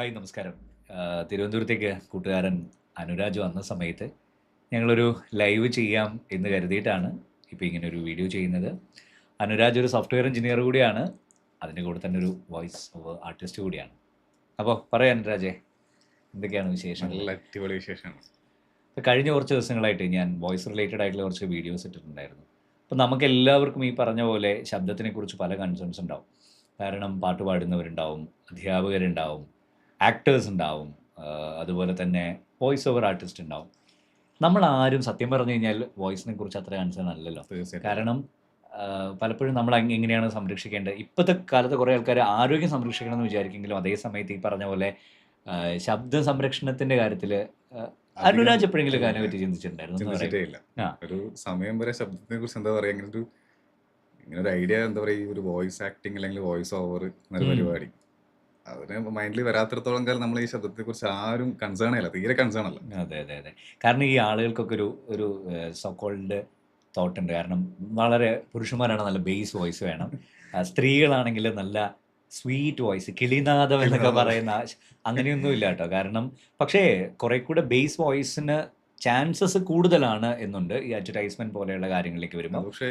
Hi നമസ്കാരം. തിരുവനന്തപുരത്തേക്ക് കൂട്ടുകാരൻ അനുരാജ് വന്ന സമയത്ത് ഞങ്ങളൊരു ലൈവ് ചെയ്യാം എന്ന് കരുതിയിട്ടാണ് ഇപ്പോൾ ഇങ്ങനെ ഒരു വീഡിയോ ചെയ്യുന്നത്. അനുരാജ് ഒരു സോഫ്റ്റ്വെയർ എഞ്ചിനീയർ കൂടിയാണ്. അതിന്റെ കൂടെ തന്നെ ഒരു വോയിസ് ഓവർ ആർട്ടിസ്റ്റ് കൂടിയാണ്. അപ്പോൾ പറയാം അനുരാജേ എന്തൊക്കെയാണ് വിശേഷം നല്ല അടിപൊളി വിശേഷമാണ് ഇപ്പോൾ കഴിഞ്ഞ കുറച്ച് ദിവസങ്ങളായിട്ട് ഞാൻ വോയിസ് റിലേറ്റഡ് ആയിട്ടുള്ള കുറച്ച് വീഡിയോസ് ഇട്ടിട്ടുണ്ടായിരുന്നു. അപ്പോൾ നമുക്ക് എല്ലാവർക്കും ഈ പറഞ്ഞ പോലെ ശബ്ദത്തിനെക്കുറിച്ച് പല കൺസേൺസ് ഉണ്ടാവും. കാരണം പാട്ട് പാടുന്നവരുണ്ടാവും അധ്യാപകരുണ്ടാവും ആക്ടേഴ്സ് ഉണ്ടാവും. അതുപോലെ തന്നെ വോയിസ് ഓവർ ആർട്ടിസ്റ്റ് ഉണ്ടാവും. നമ്മൾ ആരും സത്യം പറഞ്ഞു കഴിഞ്ഞാൽ വോയിസിനെ കുറിച്ച് അത്ര കൺസേൺ അല്ലല്ലോ. കാരണം പലപ്പോഴും നമ്മൾ എങ്ങനെയാണ് സംരക്ഷിക്കേണ്ടത്? ഇപ്പോഴത്തെ കാലത്ത് കുറേ ആൾക്കാർ ആരോഗ്യം സംരക്ഷിക്കണം എന്ന് വിചാരിക്കുമെങ്കിലും അതേ സമയത്ത് ഈ പറഞ്ഞ പോലെ ശബ്ദ സംരക്ഷണത്തിന്റെ കാര്യത്തിൽ അനുരാജ് എപ്പോഴെങ്കിലും കാര്യം പറ്റി ചിന്തിച്ചിട്ടുണ്ടായിരുന്നു. ഒരു സമയം വരെ ശബ്ദത്തിനെ കുറിച്ച് എന്താ പറയാ? ഇങ്ങനെ ഒരു ഇങ്ങനെ ഒരു ഐഡിയ എന്താ പറയുക ഈ ഒരു വോയിസ് ആക്ടിങ് അല്ലെങ്കിൽ വോയിസ് ഓവർ എന്നൊരു പരിപാടി. അതിന് മൈൻഡിൽ വരാത്തിടത്തോളം കാലം നമ്മൾ ഈ ശബ്ദത്തെ കുറിച്ച് ആരും കൺസേൺ അല്ല തീരെ കൺസേൺ അല്ല. അതെ അതെ അതെ. കാരണം ഈ ആളുകൾക്കൊക്കെ ഒരു ഒരു സോക്കോൾഡ് തോട്ട് ഉണ്ട്. കാരണം വളരെ പുരുഷന്മാരാണ് നല്ല ബേസ് വോയിസ് വേണം. സ്ത്രീകളാണെങ്കിൽ നല്ല സ്വീറ്റ് വോയിസ് കിളിനാഥം എന്നൊക്കെ. പറയുന്ന അങ്ങനെയൊന്നും ഇല്ല കേട്ടോ. കാരണം പക്ഷേ കുറെ കൂടെ ബേസ് വോയിസിന് ചാൻസസ് കൂടുതലാണ് എന്നുണ്ട് ഈ അഡ്വർടൈസ്മെന്റ് പോലെയുള്ള കാര്യങ്ങളിലേക്ക് വരുമ്പോൾ പക്ഷേ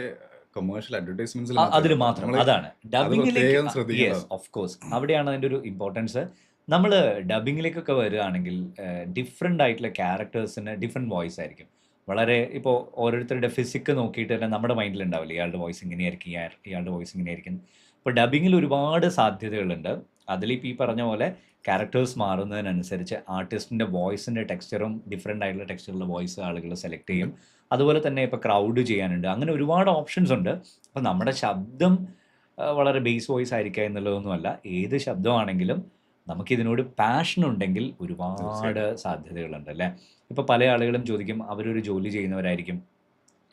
കൊമേഴ്ഷ്യൽ അഡ്വർടൈസ്മെന്റ് അതിൽ മാത്രം. അതാണ്. ഡബിങ്ങിലേക്ക് യെസ് ഓഫ് കോഴ്സ് അവിടെയാണ് അതിന്റെ ഒരു ഇമ്പോർട്ടൻസ് നമ്മൾ ഡബിങ്ങിലേക്കൊക്കെ വരികയാണെങ്കിൽ ഡിഫറെന്റ് ആയിട്ടുള്ള ക്യാരക്ടേഴ്സിന് ഡിഫറെന്റ് വോയിസ് ആയിരിക്കും. വളരെ ഇപ്പോൾ ഓരോരുത്തരുടെ ഫിസിക്ക് നോക്കിയിട്ട് തന്നെ നമ്മുടെ മൈൻഡിൽ ഉണ്ടാവില്ല? ഇയാളുടെ വോയിസ് ഇങ്ങനെയായിരിക്കും ഇയാ- ഇയാളുടെ വോയിസ് ഇങ്ങനെയായിരിക്കും. ഇപ്പോൾ ഡബിങ്ങിൽ ഒരുപാട് സാധ്യതകളുണ്ട്. അതിലിപ്പോൾ ഈ പറഞ്ഞ പോലെ ക്യാരക്ടേഴ്സ് മാറുന്നതിനനുസരിച്ച് ആർട്ടിസ്റ്റിന്റെ വോയിസിന്റെ ടെക്സ്ചറും ഡിഫറെന്റ് ആയിട്ടുള്ള ടെക്സ്ചറുള്ള വോയിസ് ആളുകൾ സെലക്ട് ചെയ്യും. അതുപോലെ തന്നെ ഇപ്പോൾ ക്രൗഡ് ചെയ്യാനുണ്ട്. അങ്ങനെ ഒരുപാട് ഓപ്ഷൻസ് ഉണ്ട്. അപ്പോൾ നമ്മുടെ ശബ്ദം വളരെ ബേസ് വോയിസ് ആയിരിക്കുക എന്നുള്ളതൊന്നുമല്ല. ഏത് ശബ്ദമാണെങ്കിലും നമുക്കിതിനോട് പാഷൻ ഉണ്ടെങ്കിൽ ഒരുപാട്. സാധ്യതകളുണ്ട് അല്ലേ? ഇപ്പോൾ പല ആളുകളും ചോദിക്കും അവരൊരു ജോലി ചെയ്യുന്നവരായിരിക്കും.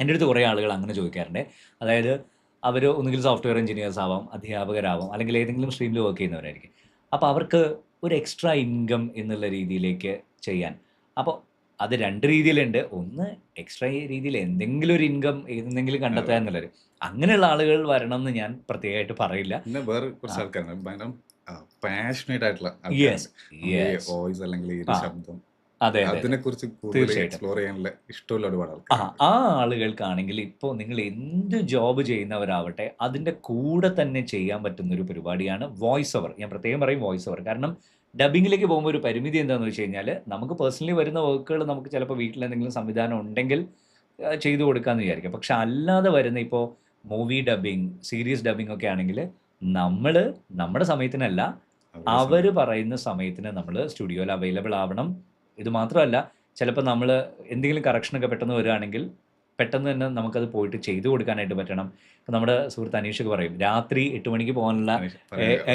എന്റെ അടുത്ത് കുറേ ആളുകൾ അങ്ങനെ ചോദിക്കാറുണ്ട്. അതായത് അവർ ഒന്നുകിൽ സോഫ്റ്റ്വെയർ എഞ്ചിനീയേഴ്സ് ആവാം അധ്യാപകരാവാം അല്ലെങ്കിൽ ഏതെങ്കിലും സ്ട്രീമിൽ വർക്ക് ചെയ്യുന്നവരായിരിക്കും. അപ്പോൾ അവർക്ക് ഒരു എക്സ്ട്രാ ഇൻകം എന്നുള്ള രീതിയിലേക്ക് ചെയ്യാൻ. അപ്പോൾ അത് രണ്ട് രീതിയിലുണ്ട്. ഒന്ന് എക്സ്ട്രാ രീതിയിൽ എന്തെങ്കിലും ഒരു ഇൻകം ഏതെങ്കിലും കണ്ടെത്തുക എന്നുള്ളത്. അങ്ങനെയുള്ള ആളുകൾ വരണം എന്ന് ഞാൻ പ്രത്യേകമായിട്ട് പറയില്ല. പിന്നെ വേറെ കുറച്ച്. ആൾക്കാരുണ്ട്. ഭയങ്കര പാഷനേറ്റ് ആയിട്ടുള്ള യെസ് യെസ് വോയിസ് അല്ലെങ്കിൽ ശബ്ദം. അതെ അതെ അതിനെ കുറിച്ച് എക്സ്പ്ലോർ ചെയ്യാനുള്ള ഇഷ്ടമുള്ള ഒരുപാട് ആൾക്കാർ ആ ആളുകൾക്കാണെങ്കിൽ ഇപ്പോൾ നിങ്ങൾ എന്ത് ജോബ് ചെയ്യുന്നവരാവട്ടെ അതിന്റെ കൂടെ തന്നെ ചെയ്യാൻ പറ്റുന്ന ഒരു പരിപാടിയാണ് വോയിസ് ഓവർ ഞാൻ പ്രത്യേകം പറയും വോയിസ് ഓവർ കാരണം ഡബിങ്ങിലേക്ക് പോകുമ്പോൾ ഒരു പരിമിതി എന്താണെന്ന് വെച്ച് കഴിഞ്ഞാൽ നമുക്ക് പേഴ്സണലി വരുന്ന വർക്കുകൾ നമുക്ക് ചിലപ്പോൾ വീട്ടിൽ എന്തെങ്കിലും സംവിധാനം ഉണ്ടെങ്കിൽ ചെയ്തു കൊടുക്കാമെന്ന് വിചാരിക്കാം. പക്ഷെ അല്ലാതെ വരുന്ന ഇപ്പോൾ മൂവി ഡബിങ് സീരീസ് ഡബിങ് ഒക്കെ ആണെങ്കിൽ നമ്മൾ നമ്മുടെ സമയത്തിനല്ല അവർ പറയുന്ന സമയത്തിന് നമ്മൾ സ്റ്റുഡിയോയിൽ അവൈലബിൾ ആവണം. ഇത് മാത്രമല്ല ചിലപ്പോൾ നമ്മൾ എന്തെങ്കിലും കറക്ഷനൊക്കെ പെട്ടെന്ന് വരികയാണെങ്കിൽ പെട്ടെന്ന് തന്നെ നമുക്കത് പോയിട്ട് ചെയ്തു കൊടുക്കാനായിട്ട് പറ്റണം. ഇപ്പം നമ്മുടെ സുഹൃത്ത് അനീഷൊക്കെ പറയും രാത്രി എട്ട് മണിക്ക് പോകാനുള്ള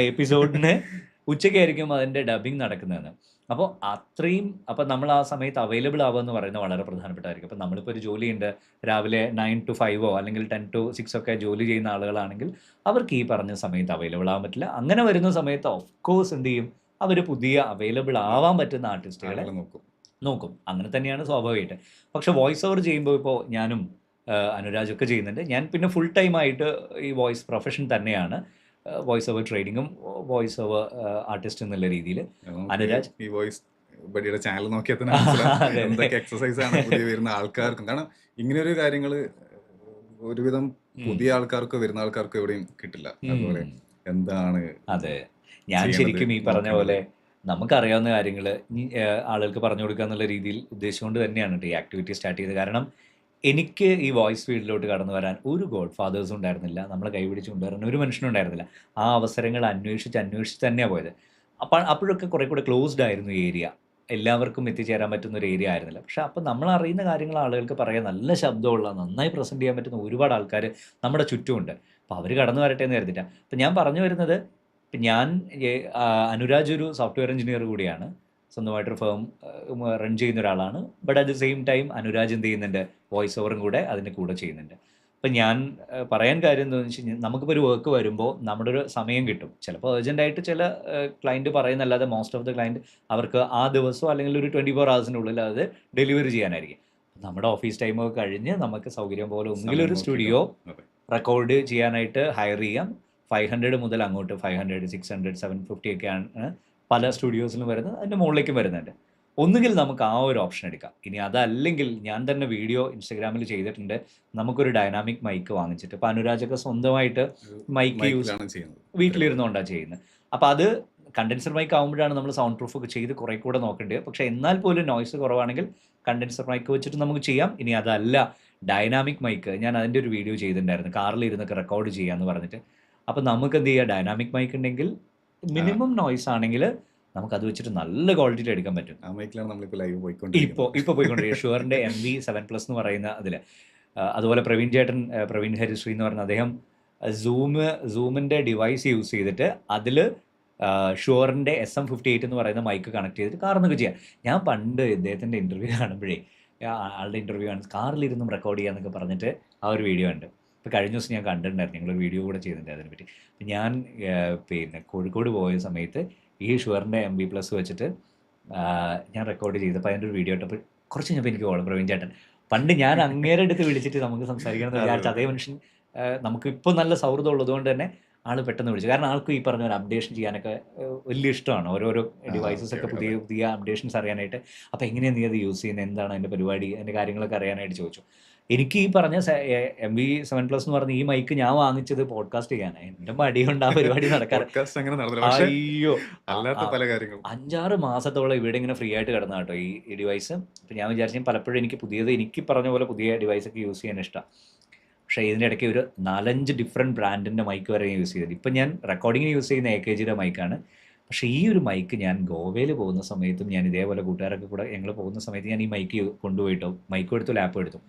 എപ്പിസോഡിന് ഉച്ചയ്ക്കായിരിക്കും അതിന്റെ ഡബിങ് നടക്കുന്നതെന്ന്. അപ്പോൾ അത്രയും അപ്പം നമ്മൾ ആ സമയത്ത് അവൈലബിൾ ആവുക എന്ന് പറയുന്നത് വളരെ പ്രധാനപ്പെട്ടതായിരിക്കും. അപ്പം നമ്മളിപ്പോൾ ഒരു ജോലിയുണ്ട് രാവിലെ നയൻ ടു ഫൈവോ അല്ലെങ്കിൽ ടെൻ ടു സിക്സ് ഒക്കെ ജോലി ചെയ്യുന്ന ആളുകളാണെങ്കിൽ അവർക്ക് ഈ പറഞ്ഞ സമയത്ത് അവൈലബിൾ ആവാൻ പറ്റില്ല. അങ്ങനെ വരുന്ന സമയത്ത് ഓഫ് കോഴ്സ് എന്ത് ചെയ്യും? അവർ പുതിയ അവൈലബിൾ ആവാൻ പറ്റുന്ന ആർട്ടിസ്റ്റുകളെ നോക്കും. നോക്കും. അങ്ങനെ തന്നെയാണ് സ്വാഭാവികമായിട്ട്. പക്ഷെ വോയിസ് ഓവർ ചെയ്യുമ്പോൾ ഇപ്പോൾ ഞാനും അനുരാജൊക്കെ ചെയ്യുന്നുണ്ട്. ഞാൻ പിന്നെ ഫുൾ ടൈം ആയിട്ട് ഈ വോയിസ് പ്രൊഫഷൻ തന്നെയാണ്. വോയിസ് ഓവർ ട്രെയിനിങ്ങും വോയിസ് ഓവർ ആർട്ടിസ്റ്റ് എന്നുള്ള രീതിയിൽ. അനുരാജ്? ഈ വോയിസ് ബഡിയുടെ ചാനൽ നോക്കിയാൽ തന്നെ എന്തൊക്കെ എക്സസൈസ് ആണ് പുതിയ വരുന്ന ആൾക്കാർക്കും. കാരണം ഇങ്ങനെയൊരു കാര്യങ്ങൾ ഒരുവിധം പുതിയ ആൾക്കാർക്ക് വരുന്ന ആൾക്കാർക്ക് എവിടെയും കിട്ടില്ല. അതുപോലെ എന്താണ് അതെ. ഞാൻ ശരിക്കും ഈ പറഞ്ഞ പോലെ നമുക്കറിയാവുന്ന കാര്യങ്ങൾ ആളുകൾക്ക് പറഞ്ഞു കൊടുക്കുക എന്നുള്ള രീതിയിൽ ഉദ്ദേശിച്ചുകൊണ്ട് തന്നെയാണ് കേട്ടോ ഈ ആക്ടിവിറ്റി സ്റ്റാർട്ട് ചെയ്തത്. കാരണം എനിക്ക് ഈ വോയിസ് ഫീൽഡിലോട്ട് കടന്നു വരാൻ ഒരു ഗോഡ് ഫാദേഴ്സും ഉണ്ടായിരുന്നില്ല. നമ്മളെ കൈപിടിച്ച് കൊണ്ടുവരാൻ ഒരു മനുഷ്യനും ഉണ്ടായിരുന്നില്ല. ആ അവസരങ്ങൾ അന്വേഷിച്ച് അന്വേഷിച്ച് തന്നെയാണ് പോയത്. അപ്പോൾ അപ്പോഴൊക്കെ കുറെ കൂടെ ക്ലോസ്ഡ് ആയിരുന്നു ഏരിയ എല്ലാവർക്കും എത്തിച്ചേരാൻ പറ്റുന്ന ഒരു ഏരിയ ആയിരുന്നില്ല. പക്ഷേ അപ്പോൾ നമ്മൾ അറിയുന്ന കാര്യങ്ങൾ ആളുകൾക്ക് പറയാൻ നല്ല ശബ്ദമുള്ള നന്നായി പ്രസന്റ് ചെയ്യാൻ പറ്റുന്ന ഒരുപാട് ആൾക്കാർ നമ്മുടെ ചുറ്റുമുണ്ട്. അപ്പോൾ അവർ കടന്നു വരട്ടെ എന്ന് കരുതിയിട്ടാണ് അപ്പോൾ ഞാൻ പറഞ്ഞു വരുന്നത് ഇപ്പം ഞാൻ അനുരാജ് ഒരു സോഫ്റ്റ്വെയർ എഞ്ചിനീയർ കൂടിയാണ്. സ്വന്തമായിട്ടൊരു ഫേം റൺ ചെയ്യുന്ന ഒരാളാണ്. But at the same time Anuraj എന്ത് ചെയ്യുന്നുണ്ട്? വോയിസ് ഓവറും കൂടെ അതിന്റെ കൂടെ ചെയ്യുന്നുണ്ട്. അപ്പം ഞാൻ പറയാൻ കാര്യം എന്താണെന്ന് വെച്ച് കഴിഞ്ഞാൽ നമുക്കിപ്പോൾ ഒരു വർക്ക് വരുമ്പോൾ നമ്മുടെ ഒരു സമയം കിട്ടും. ചിലപ്പോൾ അർജന്റായിട്ട് ചില ക്ലയന്റ് പറയുന്നല്ലാതെ മോസ്റ്റ് ഓഫ് ദ ക്ലയന്റ് അവർക്ക് ആ ദിവസം അല്ലെങ്കിൽ ഒരു ട്വന്റി ഫോർ ഹവേഴ്സിനുള്ളിൽ അത് ഡെലിവറി ചെയ്യാനായിരിക്കും. നമ്മുടെ ഓഫീസ് ടൈമൊക്കെ കഴിഞ്ഞ് നമുക്ക് സൗകര്യം പോലെ ഒന്നുകിൽ ഒരു സ്റ്റുഡിയോ റെക്കോർഡ് ചെയ്യാനായിട്ട് ഹയർ ചെയ്യാം. ഫൈവ് ഹൺഡ്രഡ് മുതൽ അങ്ങോട്ട് five hundred six hundred seven fifty ഒക്കെയാണ് പല സ്റ്റുഡിയോസിലും വരുന്നത്. അതിന്റെ മുകളിലേക്കും വരുന്നുണ്ട്. ഒന്നുകിൽ നമുക്ക് ആ ഒരു ഓപ്ഷൻ എടുക്കാം. ഇനി അതല്ലെങ്കിൽ ഞാൻ തന്നെ വീഡിയോ ഇൻസ്റ്റഗ്രാമിൽ ചെയ്തിട്ടുണ്ട്. നമുക്കൊരു ഡൈനാമിക് മൈക്ക് വാങ്ങിച്ചിട്ട്. ഇപ്പോൾ അനുരാജൊക്കെ സ്വന്തമായിട്ട് മൈക്ക് യൂസ് വീട്ടിലിരുന്നുകൊണ്ടാണ് ചെയ്യുന്നത്. അപ്പോൾ അത് കണ്ടൻസർ മൈക്ക് ആകുമ്പോഴാണ് നമ്മൾ സൗണ്ട് പ്രൂഫ് ഒക്കെ ചെയ്ത് കുറേ കൂടെ നോക്കേണ്ടത്. പക്ഷേ എന്നാൽ പോലും നോയ്സ് കുറവാണെങ്കിൽ കണ്ടൻസർ മൈക്ക് വെച്ചിട്ട് നമുക്ക് ചെയ്യാം. ഇനി അതല്ല ഡൈനാമിക് മൈക്ക് ഞാൻ അതിന്റെ ഒരു വീഡിയോ ചെയ്തിട്ടുണ്ടായിരുന്നു. കാറിൽ ഇരുന്നൊക്കെ റെക്കോർഡ് ചെയ്യാമെന്ന് പറഞ്ഞിട്ട്. അപ്പോൾ നമുക്ക് എന്ത് ചെയ്യുക ഡൈനാമിക് മൈക്ക് ഉണ്ടെങ്കിൽ മിനിമം നോയ്സ് ആണെങ്കിൽ നമുക്ക് അത് വെച്ചിട്ട് നല്ല ക്വാളിറ്റിയിൽ എടുക്കാൻ പറ്റും. ആ മൈക്കിലാണ് നമ്മളിപ്പോൾ ലൈവ് ഇപ്പോൾ പോയിക്കൊണ്ടിരിക്കുന്നത് ഇപ്പോൾ പോയിക്കൊണ്ടിരിക്കുക ഷുവറിന്റെ എം വി സെവൻ പ്ലസ് എന്ന് പറയുന്ന അതിൽ അതുപോലെ പ്രവീൺ ചേട്ടൻ പ്രവീൺ ഹരിശ്രീ എന്ന് പറഞ്ഞ അദ്ദേഹം സൂം സൂമിന്റെ ഡിവൈസ് യൂസ് ചെയ്തിട്ട് അതിൽ ഷുവറിന്റെ എസ് എം ഫിഫ്റ്റി എയ്റ്റ് എന്ന് പറയുന്ന മൈക്ക് കണക്ട് ചെയ്തിട്ട് കാറിന്നൊക്കെ ചെയ്യാം. ഞാൻ പണ്ട് ഇദ്ദേഹത്തിന്റെ ഇന്റർവ്യൂ കാണുമ്പോഴേ ആളുടെ ഇന്റർവ്യൂ ആണ് കാറിലിരുന്നും റെക്കോർഡ് ചെയ്യാന്നൊക്കെ പറഞ്ഞിട്ട് ആ ഒരു വീഡിയോ ഉണ്ട് ഇപ്പോൾ കഴിഞ്ഞ ദിവസം ഞാൻ കണ്ടിട്ടുണ്ടായിരുന്നു. നിങ്ങളൊരു വീഡിയോ കൂടെ ചെയ്തിട്ടുണ്ട് അതിനെപ്പറ്റി. ഞാൻ പിന്നെ കോഴിക്കോട് പോയ സമയത്ത് ഈ ഷുവറിന്റെ എം ബി പ്ലസ് വെച്ചിട്ട് ഞാൻ റെക്കോർഡ് ചെയ്തപ്പോൾ അതിന്റെ ഒരു വീഡിയോ ഇട്ടപ്പോൾ കുറച്ച് കഴിഞ്ഞപ്പോൾ എനിക്ക് ഓളം പ്രവീൺ ചേട്ടൻ പണ്ട് ഞാൻ അങ്ങേരെ എടുത്ത് വിളിച്ചിട്ട് നമുക്ക് സംസാരിക്കണം എന്ന് വിചാരിച്ച അതേ മനുഷ്യൻ നമുക്ക് ഇപ്പോൾ നല്ല സൗഹൃദം ഉള്ളതുകൊണ്ട് തന്നെ ആൾ പെട്ടെന്ന് വിളിച്ചു. കാരണം ആൾക്ക് ഈ പറഞ്ഞ ഒരു അപ്ഡേഷൻ ചെയ്യാനൊക്കെ വലിയ ഇഷ്ടമാണ്. ഓരോരോ ഡിവൈസസ് ഒക്കെ പുതിയ പുതിയ അപ്ഡേഷൻസ് അറിയാനായിട്ട്. അപ്പോൾ എങ്ങനെയാണ് നീ അത് യൂസ് ചെയ്യുന്നത് എന്താണ് അതിന്റെ പരിപാടി? അതിന്റെ കാര്യങ്ങളൊക്കെ അറിയാനായിട്ട് ചോദിച്ചു. എനിക്ക് ഈ പറഞ്ഞ എം വി സെവൻ പ്ലസ് എന്ന് പറഞ്ഞ ഈ മൈക്ക് ഞാൻ വാങ്ങിച്ചത് പോഡ്കാസ്റ്റ് ചെയ്യാനാണ് എന്റെ മടി കൊണ്ട് ആ പരിപാടി നടക്കാറ് അയ്യോ. അല്ലാത്ത പല കാര്യങ്ങളും. അഞ്ചാറ് മാസത്തോളം ഇവിടെ ഇങ്ങനെ ഫ്രീ ആയിട്ട് കിടന്ന കേട്ടോ ഈ ഡിവൈസ് അപ്പം ഞാൻ വിചാരിച്ചു പലപ്പോഴും എനിക്ക് പുതിയത് എനിക്ക് പറഞ്ഞ പോലെ പുതിയ ഡിവൈസ് ഒക്കെ യൂസ് ചെയ്യാൻ ഇഷ്ടം. പക്ഷേ ഇതിന്റെ ഇടയ്ക്ക് ഒരു നാലഞ്ച് ഡിഫറെന്റ് ബ്രാൻഡിന്റെ മൈക്ക് വരെ യൂസ് ചെയ്തത് ഇപ്പം ഞാൻ റെക്കോർഡിങ്ങിന് യൂസ് ചെയ്യുന്ന എ കെ ജിയുടെ മൈക്കാണ് പക്ഷേ ഈ ഒരു മൈക്ക് ഞാൻ ഗോവയിൽ പോകുന്ന സമയത്തും ഞാൻ ഇതേപോലെ കൂട്ടുകാരൊക്കെ കൂടെ ഞങ്ങൾ പോകുന്ന സമയത്ത് ഞാൻ ഈ മൈക്ക് കൊണ്ടുപോയിട്ടോ മൈക്കും എടുത്തു ലാപ്പും എടുത്തു.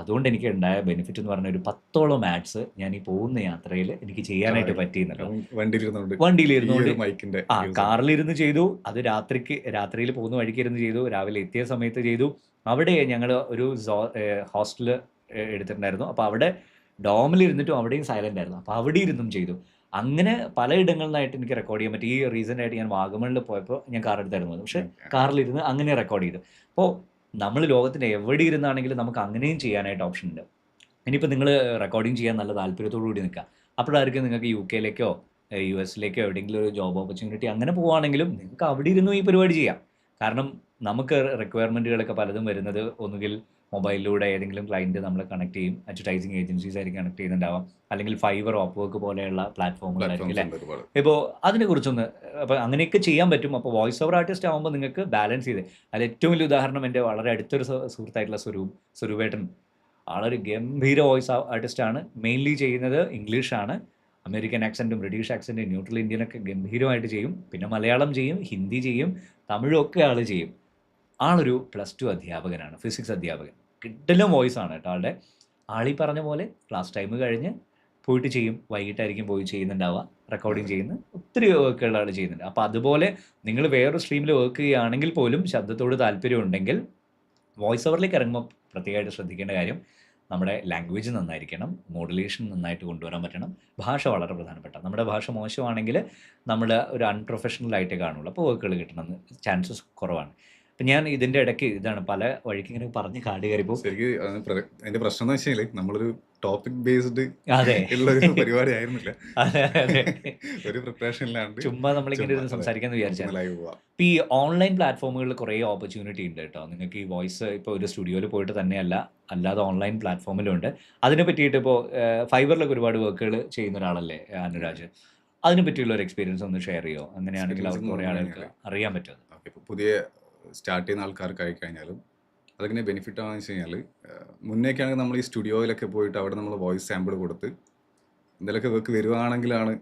അതുകൊണ്ട് എനിക്ക് ഉണ്ടായ ബെനിഫിറ്റ് എന്ന് പറഞ്ഞ ഒരു പത്തോളം ആഡ്സ് ഞാൻ ഈ പോകുന്ന യാത്രയിൽ എനിക്ക് ചെയ്യാനായിട്ട് പറ്റിയെന്നല്ലോ വണ്ടിയിലിരുന്നുണ്ട്. വണ്ടിയിലിരുന്നുകൊണ്ട് മൈക്കിന്റെ ആ കാറിലിരുന്ന് ചെയ്തു. അത് രാത്രിക്ക് രാത്രിയിൽ പോകുന്ന വഴിക്ക് ഇരുന്ന് ചെയ്തു. രാവിലെ എത്തിയ സമയത്ത് ചെയ്തു. അവിടെ ഞങ്ങൾ ഒരു ഹോസ്റ്റൽ എടുത്തിട്ടുണ്ടായിരുന്നു. അപ്പോൾ അവിടെ ഡോമിൽ ഇരുന്നിട്ടും അവിടെയും സൈലന്റ് ആയിരുന്നു. അപ്പോൾ അവിടെ ഇരുന്നും ചെയ്തു. അങ്ങനെ പലയിടങ്ങളിലായിട്ട് എനിക്ക് റെക്കോർഡ് ചെയ്യാൻ പറ്റി. ഈ റീസെന്റ് ആയിട്ട് ഞാൻ വാഗമണിൽ പോയപ്പോൾ ഞാൻ കാർ എടുത്തായിരുന്നു. പക്ഷേ കാറിലിരുന്ന് അങ്ങനെ റെക്കോർഡ് ചെയ്തു. അപ്പോൾ നമ്മൾ ലോകത്തിന്റെ എവിടെ ഇരുന്നാണെങ്കിലും നമുക്ക് അങ്ങനെയും ചെയ്യാനായിട്ട് ഓപ്ഷൻ ഉണ്ട്. ഇനിയിപ്പോൾ നിങ്ങൾ റെക്കോർഡിങ് ചെയ്യാൻ നല്ല താല്പര്യത്തോടു കൂടി നിൽക്കുക. അപ്പോഴായിരിക്കും നിങ്ങൾക്ക് യു കെയിലേക്കോ യു എസിലേക്കോ എവിടെയെങ്കിലും ഒരു ജോബ് ഓപ്പർച്യൂണിറ്റി അങ്ങനെ പോവുകയാണെങ്കിലും നിങ്ങൾക്ക് അവിടെ ഇരുന്നും ഈ പരിപാടി ചെയ്യാം. കാരണം നമുക്ക് റിക്വയർമെന്റുകളൊക്കെ പലതും വരുന്നത് ഒന്നുകിൽ മൊബൈലിലൂടെ ഏതെങ്കിലും ക്ലയന്റ് നമ്മളെ കണക്ട് ചെയ്യും. അഡ്വർടൈസിങ് ഏജൻസീസ് ആയിരിക്കും കണക്ട് ചെയ്യുന്നുണ്ടാവാം. അല്ലെങ്കിൽ ഫൈവർ ഓപ്പ് വർക്ക് പോലെയുള്ള പ്ലാറ്റ്ഫോമുകളായിരിക്കും അല്ലേ? അതിനെ കുറിച്ചൊന്ന് ഇപ്പോൾ അതിനെക്കുറിച്ചൊന്ന് അപ്പോൾ അങ്ങനെയൊക്കെ ചെയ്യാൻ പറ്റും. അപ്പോൾ വോയിസ് ഓവർ ആർട്ടിസ്റ്റ് ആകുമ്പോൾ നിങ്ങൾക്ക് ബാലൻസ് ചെയ്ത്. അതിൽ ഏറ്റവും വലിയ ഉദാഹരണം എന്റെ വളരെ അടുത്തൊരു സുഹൃത്തായിട്ടുള്ള സ്വരൂപ് സ്വരൂപേട്ടൻ. ആളൊരു ഗംഭീര വോയിസ് ആർട്ടിസ്റ്റാണ് മെയിൻലി ചെയ്യുന്നത് ഇംഗ്ലീഷാണ് അമേരിക്കൻ ആക്സന്റും ബ്രിട്ടീഷ് ആക്സന്റും ന്യൂട്രൽ ഇന്ത്യനൊക്കെ ഗംഭീരമായിട്ട് ചെയ്യും. പിന്നെ മലയാളം ചെയ്യും ഹിന്ദി ചെയ്യും തമിഴും ഒക്കെ ആൾ ചെയ്യും. ആളൊരു പ്ലസ് ടു അധ്യാപകനാണ് ഫിസിക്സ് അധ്യാപകൻ. കിട്ടലും വോയിസ് ആണ് കേട്ടോ ആളുടെ. ആളീ പറഞ്ഞ പോലെ ക്ലാസ് ടൈം കഴിഞ്ഞ് പോയിട്ട് ചെയ്യും. വൈകിട്ടായിരിക്കും പോയി ചെയ്യുന്നുണ്ടാവുക. റെക്കോർഡിങ് ചെയ്യുന്ന. ഒത്തിരി വർക്കുകൾ ആൾ ചെയ്യുന്നുണ്ട്. അപ്പോൾ അതുപോലെ നിങ്ങൾ വേറൊരു സ്ട്രീമിൽ വർക്ക് ചെയ്യുകയാണെങ്കിൽ പോലും ശബ്ദത്തോട് താല്പര്യം ഉണ്ടെങ്കിൽ വോയിസ് ഓവറിലേക്ക് ഇറങ്ങുമ്പോൾ പ്രത്യേകമായിട്ട് ശ്രദ്ധിക്കേണ്ട കാര്യം നമ്മുടെ ലാംഗ്വേജ് നന്നായിരിക്കണം. മോഡുലേഷൻ നന്നായിട്ട് കൊണ്ടുവരാൻ പറ്റണം. ഭാഷ വളരെ പ്രധാനപ്പെട്ട. നമ്മുടെ ഭാഷ മോശമാണെങ്കിൽ നമ്മൾ ഒരു അൺപ്രൊഫഷണൽ ആയിട്ടേ കാണുള്ളൂ. അപ്പോൾ വർക്കുകൾ കിട്ടണം. ചാൻസസ് കുറവാണ്. അപ്പം ഞാൻ ഇതിന്റെ ഇടയ്ക്ക് ഇതാണ് പല വഴിക്ക് ഇങ്ങനെ പറഞ്ഞ് കാട് കയറിപ്പോ അതിന്റെ പ്രശ്നം എന്ന് വെച്ചാൽ നമ്മളൊരു ടോപ്പിക് ബേസ്ഡ് അതെ. പരിപാടി ആയിരുന്നില്ല. ഒരു പ്രിപ്പറേഷൻ ഇല്ലാണ്ട് ചുമ്മാ നമ്മളിങ്ങനെ ഇരുന്ന്. സംസാരിക്കാന്ന് വിചാരിച്ചാൽ ഇപ്പൊ ഈ ഓൺലൈൻ പ്ലാറ്റ്ഫോമുകളിൽ കുറേ ഓപ്പർച്യൂണിറ്റി ഉണ്ട് കേട്ടോ. നിങ്ങൾക്ക് ഈ വോയിസ് ഇപ്പോൾ ഒരു സ്റ്റുഡിയോയിൽ പോയിട്ട് തന്നെയല്ല അല്ലാതെ ഓൺലൈൻ പ്ലാറ്റ്ഫോമിലുണ്ട് അതിനെ പറ്റിയിട്ട് ഇപ്പോൾ ഫൈബറിലൊക്കെ ഒരുപാട് വർക്കുകൾ ചെയ്യുന്ന ഒരാളല്ലേ അനുരാജ്? അതിനെ പറ്റിയുള്ള ഒരു എക്സ്പീരിയൻസ് ഒന്ന് ഷെയർ ചെയ്യോ? അങ്ങനെയാണെങ്കിൽ അവർക്ക് കുറെ ആളുകൾക്ക് അറിയാൻ പറ്റും. പുതിയ സ്റ്റാർട്ട് ചെയ്യുന്ന ആൾക്കാർക്ക് ആയി കഴിഞ്ഞാലും അതെങ്ങനെ ബെനിഫിറ്റ് ആണെന്ന് വെച്ച് കഴിഞ്ഞാൽ മുന്നേക്കാണെങ്കിൽ നമ്മൾ ഈ സ്റ്റുഡിയോയിലൊക്കെ പോയിട്ട് അവിടെ നമ്മൾ വോയിസ് സാമ്പിൾ കൊടുത്ത് എന്തെങ്കിലുമൊക്കെ വർക്ക് വരുവാണെങ്കിലാണ്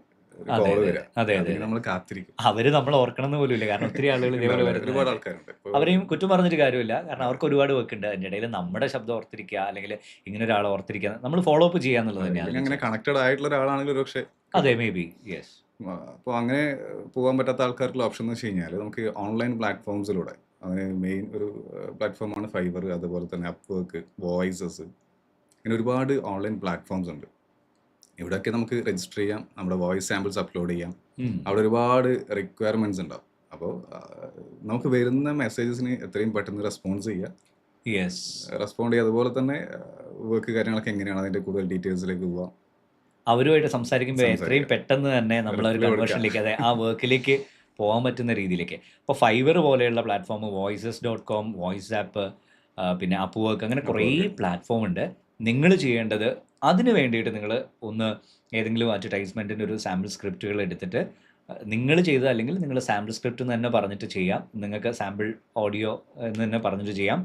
നമ്മൾ കാത്തിരിക്കും. അവർ നമ്മൾ ഓർക്കണം പോലും ഇല്ല. കാരണം ഒത്തിരി ആളുകൾ ഇതേപോലെ ഒരുപാട് ആൾക്കാരുണ്ട്. അവരെയും കുറ്റം പറഞ്ഞിട്ട് കാര്യമില്ല. കാരണം അവർക്ക് ഒരുപാട് വർക്ക് ഉണ്ട്. അതിന്റെ ഇടയിൽ നമ്മുടെ ശബ്ദം ഓർത്തിരിക്കുക അല്ലെങ്കിൽ ഇങ്ങനെ ഒരാൾ ഓർത്തിരിക്കുക. നമ്മൾ ഫോളോ അപ്പ് ചെയ്യുക എന്നുള്ളത് അങ്ങനെ തന്നെയാണ്. കണക്റ്റഡ് ആയിട്ടുള്ള ഒരാളാണെങ്കിൽ ഒരു പക്ഷേ അതെ മേ ബി യെസ് അപ്പോൾ അങ്ങനെ പോകാൻ പറ്റാത്ത ആൾക്കാർക്കുള്ള ഓപ്ഷൻ എന്ന് വെച്ച് കഴിഞ്ഞാൽ നമുക്ക് ഓൺലൈൻ പ്ലാറ്റ്ഫോംസിലൂടെ അതിന് മെയിൻ ഒരു പ്ലാറ്റ്ഫോമാണ് ഫൈബർ അതുപോലെ തന്നെ അപ്വർക്ക് വോയിസസ് ഇങ്ങനെ ഒരുപാട് ഓൺലൈൻ പ്ലാറ്റ്ഫോംസ് ഉണ്ട്. ഇവിടെയൊക്കെ നമുക്ക് രജിസ്റ്റർ ചെയ്യാം നമ്മുടെ വോയിസ് സാമ്പിൾസ് അപ്ലോഡ് ചെയ്യാം. അവിടെ ഒരുപാട് റിക്വയർമെന്റ്സ് ഉണ്ടാവും. അപ്പോൾ നമുക്ക് വരുന്ന മെസ്സേജസിന് എത്രയും പെട്ടെന്ന് റെസ്പോൺസ് ചെയ്യുക യെസ് റെസ്പോണ്ട് ചെയ്യുക അതുപോലെ തന്നെ വർക്ക് കാര്യങ്ങളൊക്കെ എങ്ങനെയാണ് അതിന്റെ കൂടുതൽ ഡീറ്റെയിൽസിലേക്ക് പോവാം. അവരുമായിട്ട് സംസാരിക്കുമ്പോൾ എത്രയും പെട്ടെന്ന് തന്നെ നമ്മൾ ഒരു. കൺവേർഷനിലേക്ക് അതെ ആ വർക്കിലേക്ക് പോകാൻ പറ്റുന്ന രീതിയിലേക്ക്. ഇപ്പോൾ ഫൈവർ പോലെയുള്ള platform voices dot com voice app പിന്നെ അപ്പ് വർക്ക് അങ്ങനെ കുറേ പ്ലാറ്റ്ഫോം ഉണ്ട്. നിങ്ങൾ ചെയ്യേണ്ടത് അതിന് വേണ്ടിയിട്ട് നിങ്ങൾ ഒന്ന് ഏതെങ്കിലും അഡ്വർടൈസ്മെന്റിന്റെ ഒരു സാമ്പിൾ സ്ക്രിപ്റ്റുകൾ എടുത്തിട്ട് നിങ്ങൾ ചെയ്തത് അല്ലെങ്കിൽ നിങ്ങൾ സാമ്പിൾ സ്ക്രിപ്റ്റ് എന്ന് തന്നെ പറഞ്ഞിട്ട് ചെയ്യാം. നിങ്ങൾക്ക് സാമ്പിൾ ഓഡിയോ എന്ന് തന്നെ പറഞ്ഞിട്ട് ചെയ്യാം.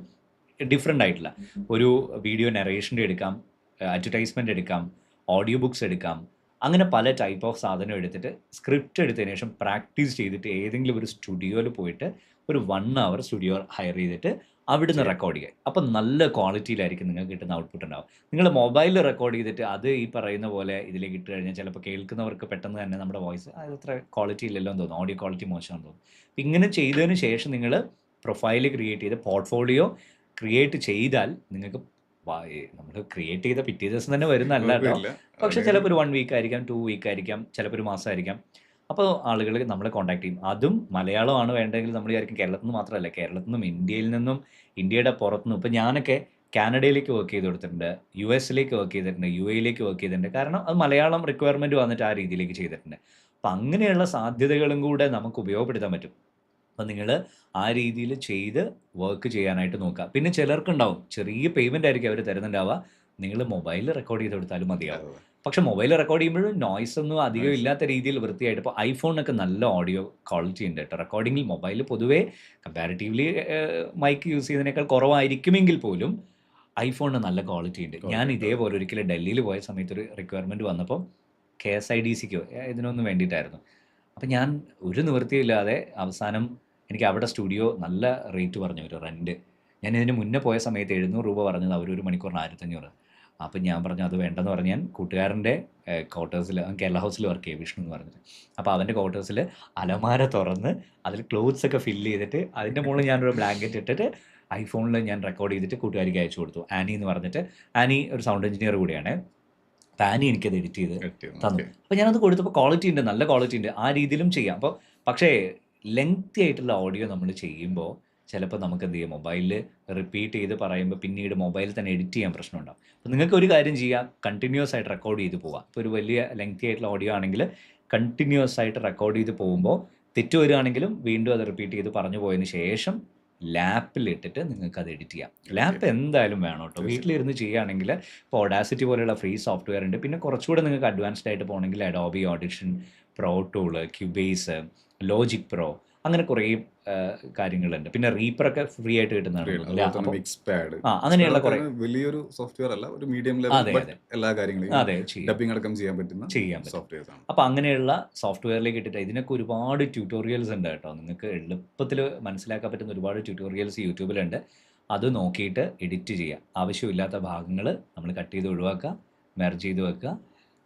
ഡിഫറെന്റ് ആയിട്ടുള്ള. ഒരു വീഡിയോ നറേഷന്റെ എടുക്കാം അഡ്വർടൈസ്മെന്റ് എടുക്കാം ഓഡിയോ ബുക്സ് എടുക്കാം അങ്ങനെ പല ടൈപ്പ് ഓഫ് സാധനം എടുത്തിട്ട് സ്ക്രിപ്റ്റ് എടുത്തതിന് ശേഷം പ്രാക്ടീസ് ചെയ്തിട്ട് ഏതെങ്കിലും ഒരു സ്റ്റുഡിയോയിൽ പോയിട്ട് ഒരു വൺ അവർ സ്റ്റുഡിയോ ഹയർ ചെയ്തിട്ട് അവിടുന്ന് റെക്കോർഡ് ചെയ്യുക അപ്പം നല്ല ക്വാളിറ്റിയിലായിരിക്കും നിങ്ങൾക്ക് കിട്ടുന്ന ഔട്ട്പുട്ട് ഉണ്ടാവും നിങ്ങൾ മൊബൈലിൽ റെക്കോർഡ് ചെയ്തിട്ട് അത് ഈ പറയുന്ന പോലെ ഇതിലേക്ക് ഇട്ട് കഴിഞ്ഞാൽ ചിലപ്പോൾ കേൾക്കുന്നവർക്ക് പെട്ടെന്ന് തന്നെ നമ്മുടെ വോയിസ് അത് അത്ര ക്വാളിറ്റി ഇല്ലല്ലോ എന്ന് തോന്നുന്നു ഓഡിയോ ക്വാളിറ്റി മോശമാണെന്ന് തോന്നുന്നു അപ്പം ഇങ്ങനെ ചെയ്തതിന് ശേഷം നിങ്ങൾ പ്രൊഫൈൽ ക്രിയേറ്റ് ചെയ്ത് പോർട്ട്ഫോളിയോ ക്രിയേറ്റ് ചെയ്താൽ നിങ്ങൾക്ക് നമ്മൾ ക്രിയേറ്റ് ചെയ്ത പിറ്റേ ദിവസം തന്നെ വരുന്നല്ല കേട്ടോ. പക്ഷെ ചിലപ്പോൾ ഒരു വൺ വീക്ക് ആയിരിക്കാം ടു വീക്ക് ആയിരിക്കാം ചിലപ്പോൾ ഒരു മാസമായിരിക്കാം അപ്പോൾ ആളുകൾ നമ്മളെ കോൺടാക്ട് ചെയ്യും. അതും മലയാളമാണ് വേണ്ടതെങ്കിൽ നമ്മൾ വിചാരിക്കും കേരളത്തിൽ നിന്ന് മാത്രമല്ല കേരളത്തിൽ നിന്നും ഇന്ത്യയിൽ നിന്നും ഇന്ത്യയുടെ പുറത്തുനിന്നും. ഇപ്പം ഞാനൊക്കെ കാനഡയിലേക്ക് വർക്ക് ചെയ്ത് കൊടുത്തിട്ടുണ്ട് യു എസിലേക്ക് വർക്ക് ചെയ്തിട്ടുണ്ട് യു എയിലേക്ക് വർക്ക് ചെയ്തിട്ടുണ്ട്. കാരണം അത് മലയാളം റിക്വയർമെന്റ് വന്നിട്ട് ആ രീതിയിലേക്ക് ചെയ്തിട്ടുണ്ട്. അപ്പം അങ്ങനെയുള്ള സാധ്യതകളും കൂടെ നമുക്ക് ഉപയോഗപ്പെടുത്താൻ പറ്റും. അപ്പം നിങ്ങൾ ആ രീതിയിൽ ചെയ്ത് വർക്ക് ചെയ്യാനായിട്ട് നോക്കുക. പിന്നെ ചിലർക്കുണ്ടാവും ചെറിയ പേയ്മെന്റ് ആയിരിക്കും അവർ തരുന്നുണ്ടാവുക. നിങ്ങൾ മൊബൈലിൽ റെക്കോർഡ് ചെയ്ത് കൊടുത്താലും മതിയാവും. പക്ഷെ മൊബൈൽ റെക്കോർഡ് ചെയ്യുമ്പോഴും നോയ്സ് ഒന്നും അധികം ഇല്ലാത്ത രീതിയിൽ വൃത്തിയായിട്ട് ഇപ്പോൾ ഐഫോണിനൊക്കെ നല്ല ഓഡിയോ ക്വാളിറ്റി ഉണ്ട് കേട്ടോ. റെക്കോർഡിങ്ങിൽ മൊബൈൽ പൊതുവേ കമ്പാരിറ്റീവ്ലി മൈക്ക് യൂസ് ചെയ്യുന്നതിനേക്കാൾ കുറവായിരിക്കുമെങ്കിൽ പോലും ഐഫോണിന് നല്ല ക്വാളിറ്റി ഉണ്ട്. ഞാൻ ഇതേപോലെ ഒരിക്കലും ഡൽഹിയിൽ പോയ സമയത്ത് ഒരു റിക്വയർമെന്റ് വന്നപ്പോൾ കെ എസ് ഐ ഡി സിക്കോ ഇതിനൊന്നും വേണ്ടിയിട്ടായിരുന്നു. അപ്പം ഞാൻ ഒരു നിവൃത്തിയില്ലാതെ അവസാനം എനിക്ക് അവിടെ സ്റ്റുഡിയോ നല്ല റേറ്റ് പറഞ്ഞു ഒരു റെന്റ് ഞാൻ ഇതിന് മുന്നേ പോയ സമയത്ത് എഴുന്നൂറ് രൂപ പറഞ്ഞത് അവർ ഒരു മണിക്കൂറിന് ആയിരത്തഞ്ഞൂറ്. അപ്പം ഞാൻ പറഞ്ഞു അത് വേണ്ടെന്ന് പറഞ്ഞ്. ഞാൻ കൂട്ടുകാരന്റെ ക്വാർട്ടേഴ്സിൽ കേരള ഹൗസിൽ വർക്ക് ചെയ്യും വിഷ്ണു എന്ന് പറഞ്ഞിട്ട്. അപ്പോൾ അവന്റെ ക്വാർട്ടേഴ്സിൽ അലമാര തുറന്ന് അതിൽ ക്ലോത്ത്സ് ഒക്കെ ഫില്ല് ചെയ്തിട്ട് അതിന്റെ മുകളിൽ ഞാനൊരു ബ്ലാങ്കറ്റ് ഇട്ടിട്ട് ഐഫോണിൽ ഞാൻ റെക്കോർഡ് ചെയ്തിട്ട് കൂട്ടുകാരിക്ക് അയച്ചു കൊടുത്തു. ആനി എന്ന് പറഞ്ഞിട്ട്. ആനി ഒരു സൗണ്ട് എഞ്ചിനീയർ കൂടിയാണ്. ആനി എനിക്കത് എഡിറ്റ് ചെയ്ത് തന്നു. അപ്പോൾ ഞാനത് കൊടുത്തപ്പോൾ ക്വാളിറ്റി ഉണ്ട് നല്ല ക്വാളിറ്റി ഉണ്ട്. ആ രീതിയിലും ചെയ്യാം. അപ്പോൾ പക്ഷേ ലെങ്തി ആയിട്ടുള്ള ഓഡിയോ നമ്മൾ ചെയ്യുമ്പോൾ ചിലപ്പോൾ നമുക്ക് എന്ത് ചെയ്യും മൊബൈലിൽ റിപ്പീറ്റ് ചെയ്ത് പറയുമ്പോൾ പിന്നീട് മൊബൈലിൽ തന്നെ എഡിറ്റ് ചെയ്യാൻ പ്രശ്നമുണ്ടാവും. അപ്പോൾ നിങ്ങൾക്ക് ഒരു കാര്യം ചെയ്യാം കണ്ടിന്യൂസ് ആയിട്ട് റെക്കോർഡ് ചെയ്ത് പോവാം. ഇപ്പോൾ ഒരു വലിയ ലെങ്തി ആയിട്ടുള്ള ഓഡിയോ ആണെങ്കിൽ കണ്ടിന്യൂസ് ആയിട്ട് റെക്കോർഡ് ചെയ്ത് പോകുമ്പോൾ തെറ്റ് വരികയാണെങ്കിലും വീണ്ടും അത് റിപ്പീറ്റ് ചെയ്ത് പറഞ്ഞു പോയതിന് ശേഷം ലാപ്പിലിട്ടിട്ട് നിങ്ങൾക്ക് അത് എഡിറ്റ് ചെയ്യാം. ലാപ്പ് എന്തായാലും വേണം കേട്ടോ. വീട്ടിലിരുന്ന് ചെയ്യുകയാണെങ്കിൽ ഇപ്പോൾ ഒഡാസിറ്റി പോലെയുള്ള ഫ്രീ സോഫ്റ്റ്വെയർ ഉണ്ട്. പിന്നെ കുറച്ചുകൂടെ നിങ്ങൾക്ക് അഡ്വാൻസ്ഡ് ആയിട്ട് പോകണമെങ്കിൽ Adobe Audition Pro Tool Cubase Logic Pro അങ്ങനെ കുറേ കാര്യങ്ങളുണ്ട്. പിന്നെ റീപ്പർ ഒക്കെ ഫ്രീ ആയിട്ട് കിട്ടുന്നതാണ് അപ്പൊ ആ അങ്ങനെയുള്ള കുറേ വലിയൊരു സോഫ്റ്റ്വെയർ അല്ല ഒരു മീഡിയം ലെവൽ. എല്ലാ കാര്യങ്ങളും അതെ ചെയ്യാം. ഡബിംഗ് അടക്കം ചെയ്യാൻ പറ്റുന്ന ചെയ്യാൻ പറ്റും. ആണ്. അപ്പോൾ അങ്ങനെയുള്ള സോഫ്റ്റ്വെയറിലേക്ക് ഇട്ടിട്ട് ഇതിനൊക്കെ ഒരുപാട് ട്യൂട്ടോറിയൽസ് ഉണ്ട് കേട്ടോ. നിങ്ങൾക്ക് എളുപ്പത്തിൽ മനസ്സിലാക്കാൻ പറ്റുന്ന ഒരുപാട് ട്യൂട്ടോറിയൽസ് യൂട്യൂബിലുണ്ട്. അത് നോക്കിയിട്ട് എഡിറ്റ് ചെയ്യുക ആവശ്യമില്ലാത്ത ഭാഗങ്ങൾ നമ്മൾ കട്ട് ചെയ്ത് ഒഴിവാക്കുക മെർജ് ചെയ്ത് വെക്കുക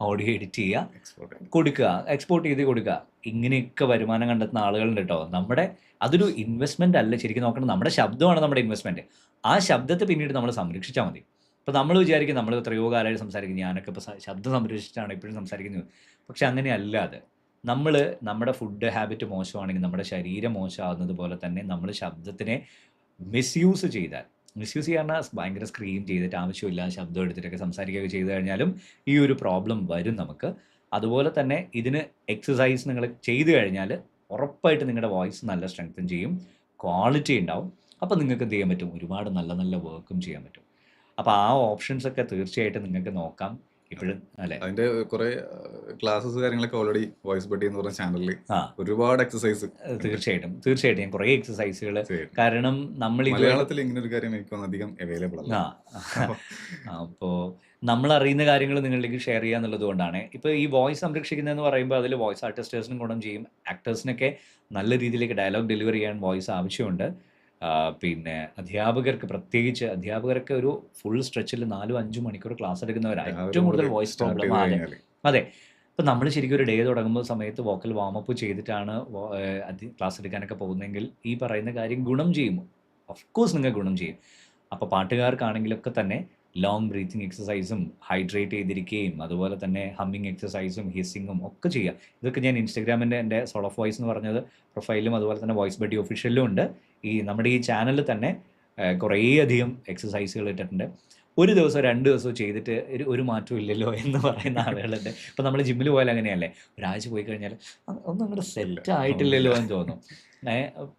ഓഡിയോ എഡിറ്റ് ചെയ്യുക കൊടുക്കുക എക്സ്പോർട്ട് ചെയ്ത് കൊടുക്കുക. ഇങ്ങനെയൊക്കെ വരുമാനം കണ്ടെത്തുന്ന ആളുകളുണ്ട് കേട്ടോ നമ്മുടെ അതൊരു ഇൻവെസ്റ്റ്മെന്റ് അല്ല. ശരിക്കും നോക്കണം നമ്മുടെ ശബ്ദമാണ് നമ്മുടെ ഇൻവെസ്റ്റ്മെന്റ് ആ ശബ്ദത്തെ പിന്നീട് നമ്മൾ സംരക്ഷിച്ചാൽ മതി. ഇപ്പോൾ നമ്മൾ വിചാരിക്കും നമ്മൾ എത്രയോ കാലമായിട്ട് സംസാരിക്കും ഞാനൊക്കെ ഇപ്പോൾ ശബ്ദം സംരക്ഷിച്ചാണ് ഇപ്പോഴും സംസാരിക്കുന്നത്. പക്ഷെ അങ്ങനെയല്ല അത്. നമ്മൾ നമ്മുടെ ഫുഡ് ഹാബിറ്റ് മോശമാണെങ്കിൽ നമ്മുടെ ശരീരം മോശമാകുന്നത് പോലെ തന്നെ നമ്മൾ ശബ്ദത്തിനെ മിസ്യൂസ് ചെയ്താൽ. മിസ്യൂസ് ചെയ്യാൻ ഭയങ്കര സ്ക്രീൻ ചെയ്തിട്ട് ആവശ്യമില്ലാതെ ശബ്ദം എടുത്തിട്ടൊക്കെ സംസാരിക്കുകയൊക്കെ ചെയ്തു കഴിഞ്ഞാലും ഈ ഒരു പ്രോബ്ലം വരും നമുക്ക്. അതുപോലെ തന്നെ ഇതിന് എക്സസൈസ് നിങ്ങൾ ചെയ്തു കഴിഞ്ഞാൽ ഉറപ്പായിട്ട് നിങ്ങളുടെ വോയിസ് നല്ല സ്ട്രെങ്തൻ ചെയ്യും ക്വാളിറ്റി ഉണ്ടാവും. അപ്പോൾ നിങ്ങൾക്ക് എന്ത് ചെയ്യാൻ പറ്റും? ഒരുപാട് നല്ല നല്ല വർക്കും ചെയ്യാൻ പറ്റും. അപ്പോൾ ആ ഓപ്ഷൻസ് ഒക്കെ തീർച്ചയായിട്ടും നിങ്ങൾക്ക് നോക്കാം. ഇപ്പോഴും അല്ലെ? അതിന്റെ കുറെ ക്ലാസ്സസ് കാര്യങ്ങളൊക്കെ ഓൾറെഡി വോയിസ് ബഡി എന്ന് പറഞ്ഞ ചാനലിൽ ആ. ഒരുപാട് എക്സസൈസ് തീർച്ചയായിട്ടും. തീർച്ചയായിട്ടും ഞാൻ കുറേ എക്സസൈസുകൾ കാരണം നമ്മൾ മലയാളത്തിൽ ഇങ്ങനെ ഒരു കാര്യം എനിക്ക് അധികം അവൈലബിൾ അല്ല. ആ. അപ്പോൾ നമ്മൾ അറിയുന്ന കാര്യങ്ങൾ നിങ്ങളിലേക്ക് ഷെയർ ചെയ്യുക എന്നുള്ളത് കൊണ്ടാണ്. ഇപ്പോൾ ഈ വോയിസ് സംരക്ഷിക്കുന്നതെന്ന് പറയുമ്പോൾ അതിൽ വോയിസ് ആർട്ടിസ്റ്റേഴ്സിനും ഗുണം ചെയ്യും. ആക്ടേഴ്സിനൊക്കെ നല്ല രീതിയിലേക്ക് ഡയലോഗ് ഡെലിവറി ചെയ്യാൻ വോയിസ് ആവശ്യമുണ്ട്. പിന്നെ അധ്യാപകർക്ക് പ്രത്യേകിച്ച് അധ്യാപകർക്ക് ഒരു ഫുൾ സ്ട്രെച്ചിൽ നാലും അഞ്ചും മണിക്കൂർ ക്ലാസ് എടുക്കുന്നവരാണ് ഏറ്റവും കൂടുതൽ വോയിസ് പ്രോബ്ലം അതെ അതെ. ഇപ്പം നമ്മൾ ശരിക്കും ഒരു ഡേ തുടങ്ങുമ്പോൾ സമയത്ത് വോക്കൽ വാമപ്പ് ചെയ്തിട്ടാണ് ക്ലാസ് എടുക്കാനൊക്കെ പോകുന്നതെങ്കിൽ ഈ പറയുന്ന കാര്യം ഗുണം ചെയ്യും. ഓഫ് കോഴ്സ് നിങ്ങൾക്ക് ഗുണം ചെയ്യും. അപ്പോൾ പാട്ടുകാർക്കാണെങ്കിലൊക്കെ തന്നെ ലോങ് ബ്രീത്തിങ് എക്സസൈസും ഹൈഡ്രേറ്റ് ചെയ്തിരിക്കുകയും അതുപോലെ തന്നെ ഹമ്മിങ് എക്സസൈസും ഹിസ്സിങ്ങും ഒക്കെ ചെയ്യുക. ഇതൊക്കെ ഞാൻ ഇൻസ്റ്റഗ്രാമിന്റെ എന്റെ സോൾ ഓഫ് വോയിസ് എന്ന് പറഞ്ഞത് പ്രൊഫൈലും അതുപോലെ തന്നെ വോയിസ് ബഡി ഒഫീഷ്യലിലും ഉണ്ട്. ഈ നമ്മുടെ ഈ ചാനലിൽ തന്നെ കുറേയധികം എക്സസൈസുകൾ ഇട്ടിട്ടുണ്ട്. ഒരു ദിവസം രണ്ട് ദിവസവും ചെയ്തിട്ട് ഒരു ഒരു മാറ്റവും ഇല്ലല്ലോ എന്ന് പറയുന്ന ആളുകളുണ്ട്. ഇപ്പം നമ്മൾ ജിമ്മിൽ പോയാൽ അങ്ങനെയല്ലേ? ഒരാഴ്ച പോയി കഴിഞ്ഞാൽ ഒന്നും അങ്ങോട്ട് സെറ്റ് ആയിട്ടില്ലല്ലോ എന്ന് തോന്നും.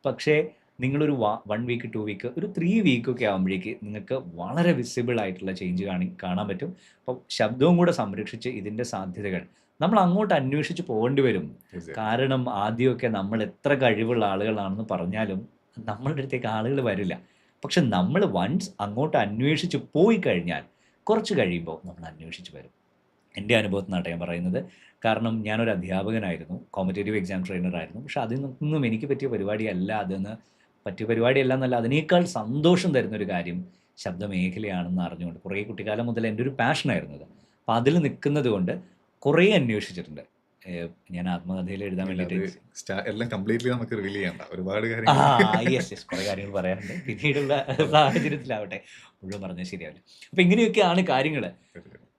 പക്ഷേ നിങ്ങളൊരു വൺ വീക്ക് ടു വീക്ക് ഒരു ത്രീ വീക്കൊക്കെ ആകുമ്പോഴേക്ക് നിങ്ങൾക്ക് വളരെ വിസിബിൾ ആയിട്ടുള്ള ചേഞ്ച് കാണി കാണാൻ പറ്റും. അപ്പോൾ ശബ്ദവും കൂടെ സംരക്ഷിച്ച് ഇതിന്റെ സാധ്യതകൾ നമ്മൾ അങ്ങോട്ട് അന്വേഷിച്ച് പോകേണ്ടി വരും. കാരണം ആദ്യമൊക്കെ നമ്മൾ എത്ര കഴിവുള്ള ആളുകളാണെന്ന് പറഞ്ഞാലും നമ്മളുടെ അടുത്തേക്ക് ആളുകൾ വരില്ല. പക്ഷെ നമ്മൾ വൺസ് അങ്ങോട്ട് അന്വേഷിച്ച് പോയി കഴിഞ്ഞാൽ കുറച്ച് കഴിയുമ്പോൾ നമ്മൾ അന്വേഷിച്ച് വരും. എന്റെ അനുഭവത്തിൽ നിന്നാണ് ഞാൻ പറയുന്നത്. കാരണം ഞാനൊരു അധ്യാപകനായിരുന്നു. കോമ്പറ്റേറ്റീവ് എക്സാം ട്രെയിനറായിരുന്നു പക്ഷെ അതിൽ നിന്നും എനിക്ക് പറ്റിയ പരിപാടിയല്ല അതെന്ന് പറ്റിയ പരിപാടിയല്ല എന്നല്ല അതിനേക്കാൾ സന്തോഷം തരുന്ന ഒരു കാര്യം ശബ്ദമേഖലയാണെന്ന് അറിഞ്ഞുകൊണ്ട് കുറേ കുട്ടിക്കാലം മുതൽ എന്റെ ഒരു പാഷനായിരുന്നു അത്. അപ്പോൾ അതിൽ നിൽക്കുന്നത് കൊണ്ട് കുറേ അന്വേഷിച്ചിട്ടുണ്ട്. ഞാൻ ആത്മകഥയിൽ എഴുതാൻ വേണ്ടിയിട്ട് എല്ലാം കംപ്ലീറ്റ്ലി നമുക്ക് റിവീൽ ചെയ്യണ്ട ഒരുപാട് കാര്യങ്ങൾ. കുറേ കാര്യങ്ങൾ പറയാറുണ്ട് പിന്നീടുള്ള സാഹചര്യത്തിലാവട്ടെ. മുഴുവൻ പറഞ്ഞാൽ ശരിയാവില്ല. അപ്പം ഇങ്ങനെയൊക്കെയാണ് കാര്യങ്ങൾ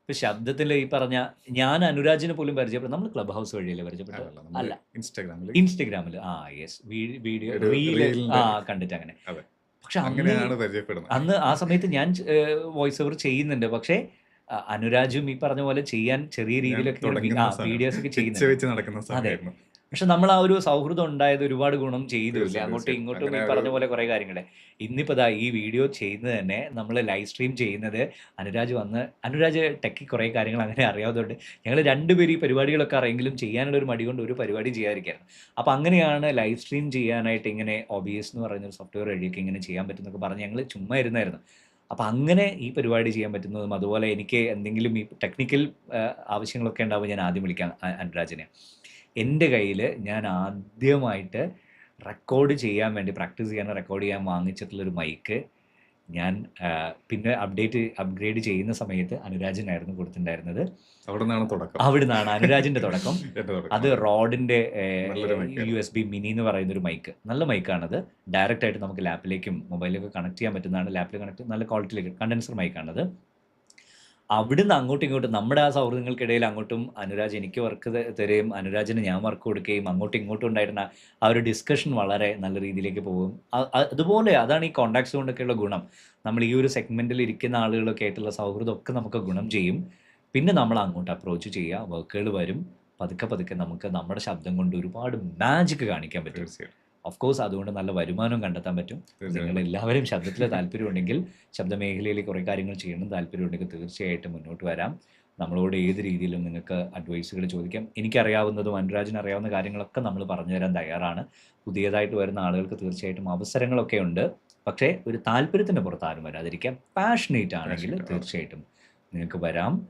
ഇപ്പം ശബ്ദത്തിൽ ഈ പറഞ്ഞ ഞാൻ അനുരാജിനെ പോലും പരിചയപ്പെടും നമ്മൾ ക്ലബ് ഹൗസ് വഴിയല്ലേ പരിചയപ്പെട്ടത്? അല്ല. ഇൻസ്റ്റാഗ്രാമിൽ ഇൻസ്റ്റാഗ്രാമിൽ ആ യെസ്. വീഡിയോ റീൽ ആ കണ്ടിട്ട് അങ്ങനെ. പക്ഷെ അങ്ങനെയാണ് പരിചയപ്പെടുന്നത്. അന്ന് ആ സമയത്ത് ഞാൻ വോയിസ് ഓവർ ചെയ്യുന്നുണ്ട്. പക്ഷേ അനുരാജും ഈ പറഞ്ഞ പോലെ ചെയ്യാൻ ചെറിയ രീതിയിലൊക്കെ വീഡിയോസ് ഒക്കെ ചെയ്യുന്നു ചെയ്യുന്നുണ്ട്. സമയമായിരുന്നു. പക്ഷെ നമ്മൾ ആ ഒരു സൗഹൃദം ഉണ്ടായത് ഒരുപാട് ഗുണം ചെയ്തില്ല അങ്ങോട്ടും. ഇങ്ങോട്ടും ഈ പറഞ്ഞ പോലെ കുറെ കാര്യങ്ങളെ. ഇന്നിപ്പോ ദാ ഈ വീഡിയോ ചെയ്യുന്നത് തന്നെ നമ്മൾ ലൈവ് സ്ട്രീം ചെയ്യുന്നത് അനുരാജ് വന്ന് അനുരാജ് ടെക്കി കുറെ കാര്യങ്ങൾ അങ്ങനെ അറിയാവുന്നതുകൊണ്ട് ഞങ്ങൾ രണ്ടുപേരും ഈ പരിപാടികളൊക്കെ അറിയെങ്കിലും ചെയ്യാനുള്ള ഒരു മടി കൊണ്ട് ഒരു പരിപാടി ചെയ്യാതിരിക്കുകയാണ് അപ്പോൾ അങ്ങനെയാണ് ലൈവ് സ്ട്രീം ചെയ്യാനായിട്ട് ഇങ്ങനെ ഒബിയസ് എന്ന് പറയുന്ന ഒരു സോഫ്റ്റ്വെയർ വഴിയൊക്കെ ഇങ്ങനെ ചെയ്യാൻ പറ്റുന്നൊക്കെ പറഞ്ഞ് ഞങ്ങൾ ചുമ്മാ ഇരുന്നായിരുന്നു. അപ്പോൾ അങ്ങനെ ഈ പരിപാടി ചെയ്യാൻ പറ്റുന്നതും അതുപോലെ എനിക്ക് എന്തെങ്കിലും ഈ ടെക്നിക്കൽ ആവശ്യങ്ങളൊക്കെ ഉണ്ടാവും ഞാൻ ആദ്യം വിളിക്കാം അനുരാജിനെ. എന്റെ കയ്യിൽ ഞാൻ ആദ്യമായിട്ട് റെക്കോർഡ് ചെയ്യാൻ വേണ്ടി പ്രാക്ടീസ് ചെയ്യാൻ റെക്കോർഡ് ചെയ്യാൻ വാങ്ങിച്ചിട്ടുള്ളൊരു മൈക്ക് ഞാൻ പിന്നെ അപ്ഡേറ്റ് അപ്ഗ്രേഡ് ചെയ്യുന്ന സമയത്ത് അനുരാജനായിരുന്നു കൊടുത്തിട്ടുണ്ടായിരുന്നത്. അവിടെ നിന്നാണ് തുടക്കം അവിടെ നിന്നാണ് അനുരാജിന്റെ തുടക്കം. അത് റോഡിന്റെ യു എസ് ബി മിനി എന്ന് പറയുന്ന ഒരു മൈക്ക്. നല്ല മൈക്കാണത്. ഡയറക്റ്റ് ആയിട്ട് നമുക്ക് ലാപ്പിലേക്കും മൊബൈലിലേക്കും കണക്ട് ചെയ്യാൻ പറ്റുന്നതാണ്. ലാപ്പിൽ കണക്ട് നല്ല ക്വാളിറ്റിയിലേക്ക് കണ്ടൻസർ മൈക്കാണത് അവിടുന്ന് അങ്ങോട്ടും ഇങ്ങോട്ടും നമ്മുടെ ആ സൗഹൃദങ്ങൾക്കിടയിൽ അങ്ങോട്ടും അനുരാജ് എനിക്ക് വർക്ക് തരുകയും അനുരാജിന് ഞാൻ വർക്ക് കൊടുക്കുകയും അങ്ങോട്ടും ഇങ്ങോട്ടും ഉണ്ടായിരുന്ന ആ ഒരു ഡിസ്കഷൻ വളരെ നല്ല രീതിയിലേക്ക് പോകും. അതുപോലെ അതാണ് ഈ കോണ്ടാക്ട്സ് കൊണ്ടൊക്കെയുള്ള ഗുണം. നമ്മൾ ഈ ഒരു സെഗ്മെന്റിൽ ഇരിക്കുന്ന ആളുകളൊക്കെ ആയിട്ടുള്ള സൗഹൃദമൊക്കെ നമുക്ക് ഗുണം ചെയ്യും. പിന്നെ നമ്മൾ അങ്ങോട്ട് അപ്രോച്ച് ചെയ്യുക. വർക്കുകൾ വരും. പതുക്കെ പതുക്കെ നമുക്ക് നമ്മുടെ ശബ്ദം കൊണ്ട് ഒരുപാട് മാജിക് കാണിക്കാൻ പറ്റും. ഓഫ് കോഴ്സ് അതുകൊണ്ട് നല്ല വരുമാനം കണ്ടെത്താൻ പറ്റും. നിങ്ങൾ എല്ലാവരും ശബ്ദത്തിൽ താല്പര്യമുണ്ടെങ്കിൽ ശബ്ദ മേഖലയിൽ കുറേ കാര്യങ്ങൾ ചെയ്യണം താല്പര്യമുണ്ടെങ്കിൽ തീർച്ചയായിട്ടും മുന്നോട്ട് വരാം. നമ്മളോട് ഏത് രീതിയിലും നിങ്ങൾക്ക് അഡ്വൈസുകൾ ചോദിക്കാം. എനിക്കറിയാവുന്നതും അനുരാജിന് അറിയാവുന്ന കാര്യങ്ങളൊക്കെ നമ്മൾ പറഞ്ഞു തരാൻ തയ്യാറാണ്. പുതിയതായിട്ട് വരുന്ന ആളുകൾക്ക് തീർച്ചയായിട്ടും അവസരങ്ങളൊക്കെ ഉണ്ട്. പക്ഷേ ഒരു താല്പര്യത്തിന്റെ പുറത്ത് ആരും വരാതിരിക്കാം. പാഷനേറ്റ് ആണെങ്കിൽ തീർച്ചയായിട്ടും നിങ്ങൾക്ക് വരാം.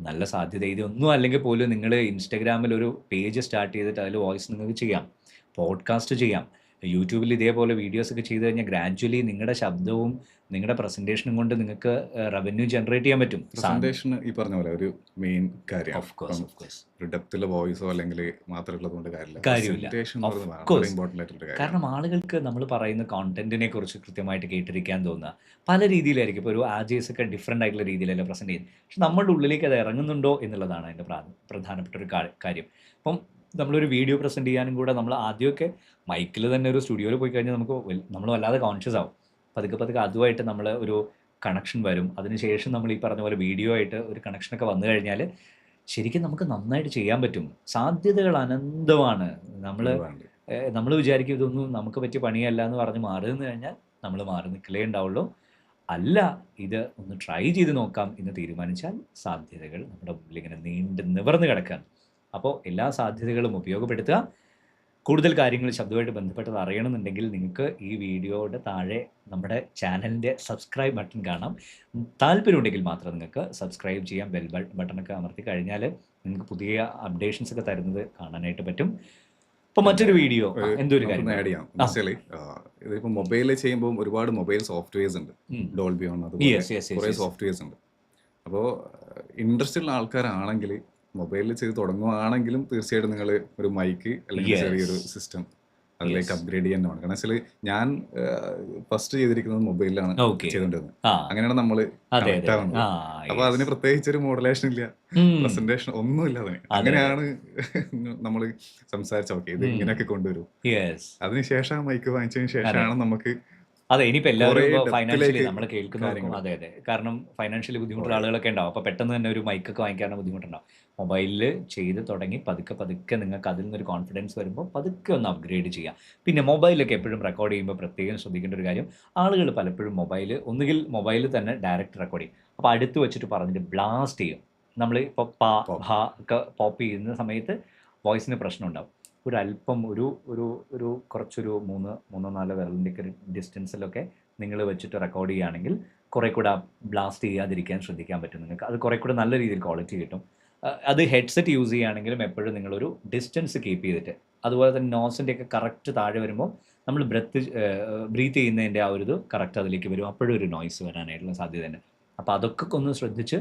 നല്ല സാധ്യത ഇതൊന്നും അല്ലെങ്കിൽ പോലും നിങ്ങൾ ഇൻസ്റ്റഗ്രാമിൽ ഒരു പേജ് സ്റ്റാർട്ട് ചെയ്തിട്ട് അതിൽ വോയിസ് നിങ്ങൾക്ക് ചെയ്യാം. പോഡ്കാസ്റ്റ് ചെയ്യാം. യൂട്യൂബിൽ ഇതേപോലെ വീഡിയോസ് ഒക്കെ ചെയ്ത് കഴിഞ്ഞാൽ ഗ്രാജുവലി നിങ്ങളുടെ ശബ്ദവും നിങ്ങളുടെ പ്രസന്റേഷനും കൊണ്ട് നിങ്ങൾക്ക് റവന്യൂ ജനറേറ്റ് ചെയ്യാൻ പറ്റും. പ്രസന്റേഷൻ ഈ പറഞ്ഞ പോലെ ഒരു മെയിൻ കാര്യം. ഓഫ് കോഴ്സ് ഓഫ് കോഴ്സ് ഒരു ഡെപ്തിലെ വോയിസോ അല്ലെങ്കിൽ മാത്രമുള്ളതുകൊണ്ട് കാര്യമില്ല. കാരണം ആളുകൾക്ക് നമ്മൾ പറയുന്ന കോണ്ടന്റിനെ കുറിച്ച് കൃത്യമായിട്ട് കേട്ടിരിക്കാൻ തോന്നുക. പല രീതിയിലായിരിക്കും. ഇപ്പോൾ ഒരു ആജേസ് ഒക്കെ ഡിഫറെന്റ് ആയിട്ടുള്ള രീതിയിലല്ല പ്രസന്റ് ചെയ്യുന്നത്. പക്ഷെ നമ്മുടെ ഉള്ളിലേക്ക് അത് ഇറങ്ങുന്നുണ്ടോ എന്നുള്ളതാണ് അതിന്റെ പ്രധാനപ്പെട്ട ഒരു കാര്യം. അപ്പം നമ്മളൊരു വീഡിയോ പ്രസന്റ് ചെയ്യാനും കൂടെ നമ്മൾ ആദ്യമൊക്കെ മൈക്കിൽ തന്നെ ഒരു സ്റ്റുഡിയോയിൽ പോയി കഴിഞ്ഞാൽ നമുക്ക് നമ്മൾ വല്ലാതെ കോൺഷ്യസ് ആവും. പതുക്കെ പതുക്കെ അതുമായിട്ട് നമ്മൾ ഒരു കണക്ഷൻ വരും. അതിനുശേഷം നമ്മൾ ഈ പറഞ്ഞ പോലെ വീഡിയോ ആയിട്ട് ഒരു കണക്ഷനൊക്കെ വന്നു കഴിഞ്ഞാൽ ശരിക്കും നമുക്ക് നന്നായിട്ട് ചെയ്യാൻ പറ്റും. സാധ്യതകൾ അനന്തമാണ്. നമ്മൾ നമ്മൾ വിചാരിക്കും ഇതൊന്നും നമുക്ക് പറ്റിയ പണിയല്ല എന്ന് പറഞ്ഞ് മാറി നിന്ന് കഴിഞ്ഞാൽ നമ്മൾ മാറി നിൽക്കലേ ഉണ്ടാവുള്ളൂ. അല്ല ഇത് ഒന്ന് ട്രൈ ചെയ്ത് നോക്കാം എന്ന് തീരുമാനിച്ചാൽ സാധ്യതകൾ നമ്മുടെ മുമ്പിൽ ഇങ്ങനെ നീണ്ട് നിവർന്ന് കിടക്കാൻ അപ്പോൾ എല്ലാ സാധ്യതകളും ഉപയോഗപ്പെടുത്തുക. കൂടുതൽ കാര്യങ്ങൾ ശബ്ദമായിട്ട് ബന്ധപ്പെട്ടത് അറിയണമെന്നുണ്ടെങ്കിൽ നിങ്ങൾക്ക് ഈ വീഡിയോയുടെ താഴെ നമ്മുടെ ചാനലിന്റെ സബ്സ്ക്രൈബ് ബട്ടൺ കാണാം. താല്പര്യമുണ്ടെങ്കിൽ മാത്രം നിങ്ങൾക്ക് സബ്സ്ക്രൈബ് ചെയ്യാം ബെൽ ബട്ടണൊക്കെ അമർത്തി കഴിഞ്ഞാൽ നിങ്ങൾക്ക് പുതിയ അപ്ഡേഷൻസ് ഒക്കെ തരുന്നത് കാണാനായിട്ട് പറ്റും. ഇപ്പൊ മറ്റൊരു വീഡിയോ. എന്തൊരു കാര്യം? ആഡ് ചെയ്യാം. വെച്ചാൽ ഇതിപ്പോ മൊബൈലിൽ ചെയ്യുമ്പോൾ ഒരുപാട് മൊബൈൽ സോഫ്റ്റ്വെയർസ് ഉണ്ട്. ഡോൾബി ഓൺ അതുപോലെ കുറേ സോഫ്റ്റ്വെയർസ് ഉണ്ട്. അപ്പോൾ ഇൻട്രസ്റ്റ് ഉള്ള ആൾക്കാരാണെങ്കിൽ മൊബൈലിൽ ചെയ്ത് തുടങ്ങുവാണെങ്കിലും തീർച്ചയായിട്ടും നിങ്ങൾ ഒരു മൈക്ക് അല്ലെങ്കിൽ ചെറിയൊരു സിസ്റ്റം അതിലേക്ക് അപ്ഗ്രേഡ് ചെയ്യാൻ വേണം കാരണം വെച്ചാൽ ഞാൻ ഫസ്റ്റ് ചെയ്തിരിക്കുന്നത് മൊബൈലിലാണ് ചെയ്തുകൊണ്ടിരുന്നത്. അങ്ങനെയാണ് നമ്മൾ ആവുന്നത്. അപ്പൊ അതിന് പ്രത്യേകിച്ച് ഒരു മോഡലേഷൻ ഇല്ല പ്രസന്റേഷൻ ഒന്നുമില്ല അതിന്. അങ്ങനെയാണ് നമ്മൾ സംസാരിച്ച ഓക്കെ ഇത് ഇങ്ങനെയൊക്കെ കൊണ്ടുവരും. അതിനുശേഷം മൈക്ക് വാങ്ങിച്ചതിന് ശേഷമാണ് നമുക്ക് അതെ ഇനിയിപ്പോ എല്ലാവരും ഫൈനാൻഷ്യലി നമ്മൾ കേൾക്കുന്നവർക്കും അതെ അതെ. കാരണം ഫൈനാൻഷ്യലി ബുദ്ധിമുട്ടുള്ള ആളുകളൊക്കെ ഉണ്ടാവും. അപ്പോൾ പെട്ടെന്ന് തന്നെ ഒരു മൈക്കൊക്കെ വാങ്ങിക്കാനുള്ള ബുദ്ധിമുട്ടുണ്ടാവും. മൊബൈലിൽ ചെയ്ത് തുടങ്ങി പതുക്കെ പതുക്കെ നിങ്ങൾക്ക് അതിൽ നിന്നൊരു കോൺഫിഡൻസ് വരുമ്പോൾ പതുക്കെ ഒന്ന് അപ്ഗ്രേഡ് ചെയ്യാം. പിന്നെ മൊബൈലൊക്കെ എപ്പോഴും റെക്കോർഡ് ചെയ്യുമ്പോൾ പ്രത്യേകം ശ്രദ്ധിക്കേണ്ട ഒരു കാര്യം ആളുകൾ പലപ്പോഴും മൊബൈൽ ഒന്നുകിൽ മൊബൈലിൽ തന്നെ ഡയറക്റ്റ് റെക്കോർഡ് ചെയ്യും. അപ്പോൾ അടുത്ത് വെച്ചിട്ട് പറഞ്ഞിട്ട് ബ്ലാസ്റ്റ് ചെയ്യും. നമ്മൾ ഇപ്പോൾ പാ. ഭ ഒക്കെ പോപ്പ് ചെയ്യുന്ന സമയത്ത് വോയിസിന് പ്രശ്നം ഉണ്ടാവും ഒരു അല്പം ഒരു ഒരു ഒരു കുറച്ചൊരു മൂന്ന് മൂന്നോ നാലോ വിരലിന്റെ ഡിസ്റ്റൻസിലൊക്കെ നിങ്ങൾ വെച്ചിട്ട് റെക്കോർഡ് ചെയ്യുകയാണെങ്കിൽ കുറേ കൂടെ ബ്ലാസ്റ്റ് ചെയ്യാതിരിക്കാൻ ശ്രദ്ധിക്കാൻ പറ്റും നിങ്ങൾക്ക്. അത് കുറേ കൂടെ നല്ല രീതിയിൽ ക്വാളിറ്റി കിട്ടും. അത് ഹെഡ്സെറ്റ് യൂസ് ചെയ്യുകയാണെങ്കിലും എപ്പോഴും നിങ്ങളൊരു ഡിസ്റ്റൻസ് കീപ്പ് ചെയ്തിട്ട്. അതുപോലെ തന്നെ നോസിന്റെ ഒക്കെ കറക്റ്റ് താഴെ വരുമ്പോൾ നമ്മൾ ബ്രത്ത് ബ്രീത്ത് ചെയ്യുന്നതിന്റെ ആ ഒരു ഇത് കറക്റ്റ് അതിലേക്ക് വരും. അപ്പോഴും ഒരു നോയ്സ് വരാനായിട്ടുള്ള സാധ്യതയുണ്ട് അപ്പോൾ അതൊക്കെ ഒന്ന് ശ്രദ്ധിച്ച്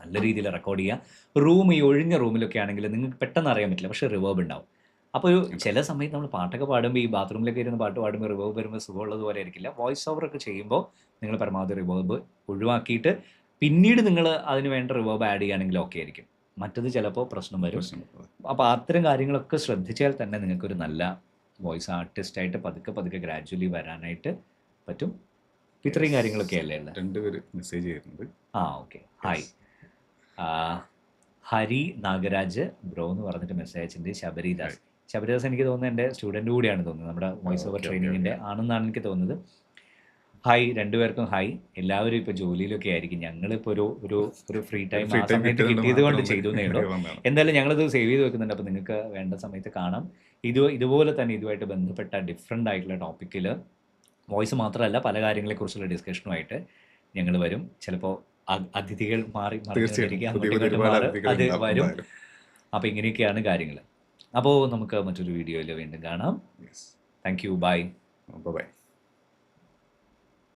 നല്ല രീതിയിൽ റെക്കോർഡ് ചെയ്യുക. റൂം ഈ ഒഴിഞ്ഞ റൂമിലൊക്കെ ആണെങ്കിൽ നിങ്ങൾക്ക് പെട്ടെന്ന് അറിയാൻ പറ്റില്ല. പക്ഷേ റിവേർബ് ഉണ്ടാവും. അപ്പോൾ ഒരു ചില സമയത്ത് നമ്മൾ പാട്ടൊക്കെ പാടുമ്പോൾ ഈ ബാത്റൂമിലൊക്കെ ഇരുന്ന് പാട്ട് പാടുമ്പോൾ റിവേർബ് വരുമ്പോൾ സുഖമുള്ളത് പോലെ ആയിരിക്കില്ല. വോയിസ് ഓവർ ഒക്കെ ചെയ്യുമ്പോൾ നിങ്ങൾ പരമാവധി റിവേർബ് ഒഴിവാക്കിയിട്ട് പിന്നീട് നിങ്ങൾ അതിന് വേണ്ട റിവേർബ് ആഡ് ചെയ്യുകയാണെങ്കിൽ ഓക്കെ ആയിരിക്കും. മറ്റത് ചിലപ്പോൾ പ്രശ്നം വരും. അപ്പോൾ അത്തരം കാര്യങ്ങളൊക്കെ ശ്രദ്ധിച്ചാൽ തന്നെ നിങ്ങൾക്കൊരു നല്ല വോയിസ് ആർട്ടിസ്റ്റ് ആയിട്ട് പതുക്കെ പതുക്കെ ഗ്രാജുവലി വരാനായിട്ട് പറ്റും. ഇത്രയും കാര്യങ്ങളൊക്കെ അല്ലേ രണ്ടുപേര് മെസ്സേജ് ചെയ്യുന്നുണ്ട്. ആ okay hi Hari Nagaraj bro എന്ന് പറഞ്ഞിട്ട് മെസ്സേജ് അയച്ചിട്ടുണ്ട് ശബരിദാസ്. ശബരിദാസ് എനിക്ക് തോന്നുന്നത് എന്റെ സ്റ്റുഡന്റ് കൂടിയാണ് തോന്നുന്നത്. നമ്മുടെ വോയിസ് ഓവർ ട്രെയിനിങ്ങിന്റെ ആണെന്നാണ് എനിക്ക് തോന്നുന്നത്. ഹായ് രണ്ടുപേർക്കും ഹായ് എല്ലാവരും ഇപ്പോൾ ജോലിയിലൊക്കെ ആയിരിക്കും. ഞങ്ങളിപ്പോൾ ഒരു ഒരു ഒരു ഫ്രീ ടൈം ആ സമയത്ത് കിട്ടിയത് കൊണ്ട് ചെയ്തു എന്തായാലും ഉള്ളൂ. ഇത് എന്തായാലും ഞങ്ങളിത് സേവ് ചെയ്ത് വെക്കുന്നുണ്ട്. അപ്പോൾ നിങ്ങൾക്ക് വേണ്ട സമയത്ത് കാണാം. ഇത് ഇതുപോലെ തന്നെ ഇതുമായിട്ട് ബന്ധപ്പെട്ട ഡിഫറെന്റ് ആയിട്ടുള്ള ടോപ്പിക്കിൽ വോയിസ് മാത്രമല്ല പല കാര്യങ്ങളെക്കുറിച്ചുള്ള ഡിസ്കഷനുമായിട്ട് ഞങ്ങൾ വരും. ചിലപ്പോൾ അതിഥികൾ മാറി അത് വരും. അപ്പോൾ ഇങ്ങനെയൊക്കെയാണ് കാര്യങ്ങൾ അപ്പോൾ നമുക്ക് മറ്റൊരു വീഡിയോയിൽ വീണ്ടും കാണാം. Yes thank you bye bye